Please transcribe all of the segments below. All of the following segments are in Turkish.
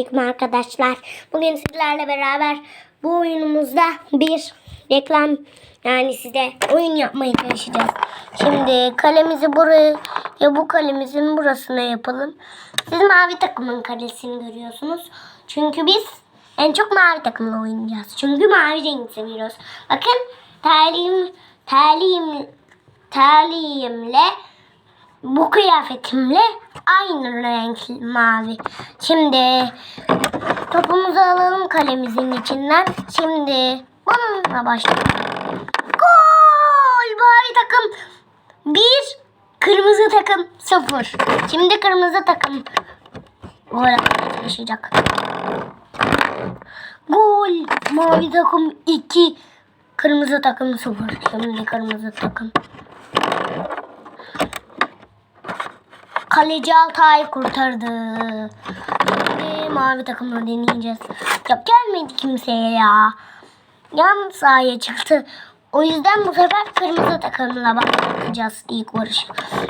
Selamünaleyküm arkadaşlar. Bugün sizlerle beraber bu oyunumuzda bir reklam yani size oyun yapmaya çalışacağız. Şimdi kalemizi buraya ya bu kalemizin burasına yapalım. Siz mavi takımın kalesini görüyorsunuz. Çünkü biz en çok mavi takımla oynayacağız. Çünkü mavi rengi seviyoruz. Bakın terliğim, terliğim, terliğimle bu kıyafetimle aynı renk mavi. Şimdi topumuzu alalım kalemizin içinden. Şimdi bununla başlayalım. Gol! Mavi takım 1, kırmızı takım 0. Şimdi kırmızı takım gol atmaya. Gol! Mavi takım 2, kırmızı takım 0. Şimdi kırmızı takım. Kaleci Altay kurtardı. Şimdi mavi takımla deneyeceğiz. Ya gelmedi kimseye ya. Yan sahaya çıktı. O yüzden bu sefer kırmızı takımla bakacağız ilk vuruşu.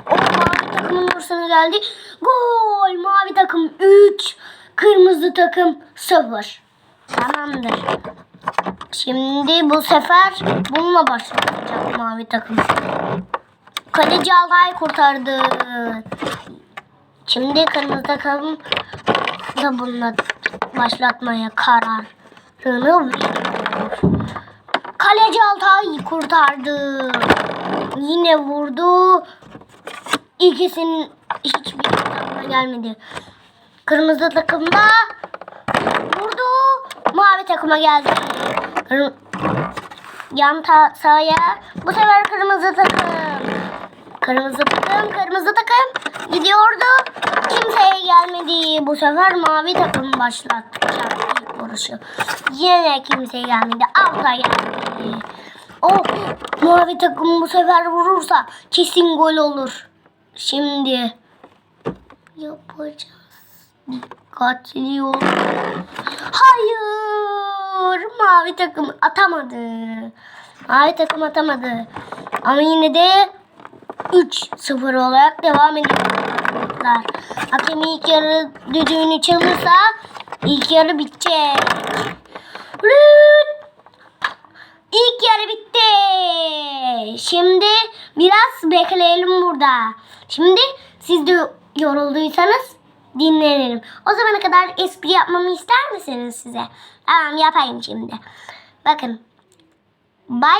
O mavi takımın vuruşuna geldi. Gol! Mavi takım 3, kırmızı takım 0. Tamamdır. Şimdi bu sefer bununla başlayacak mavi takım. Kaleci Altay kurtardı. Şimdi kırmızı takım da bununla başlatmaya kararını veriyor. Kaleci Altay kurtardı. Yine vurdu. İkisinin hiçbir takıma gelmedi. Kırmızı takımda vurdu. Mavi takıma geldi. Kırm- Yan ta- sahaya bu sefer kırmızı takım. Kırmızı takım, kırmızı takım gidiyordu. Kimseye gelmedi. Bu sefer mavi takım başlatacak ilk vuruşu. Yine kimseye gelmedi. Alta geldi. Oh, mavi takım bu sefer vurursa kesin gol olur. Şimdi yapacağız. Dikkatli ol. Hayır. Mavi takım atamadı. Mavi takım atamadı. Ama yine de 3-0 olarak devam ediyorlar. Hakem ilk yarı düdüğünü çalırsa ilk yarı bitecek. Lüt! İlk yarı bitti. Şimdi biraz bekleyelim burada. Şimdi siz de yorulduysanız dinlenelim. O zamana kadar espri yapmamı ister misiniz size? Tamam yapayım şimdi. Bakın. Bay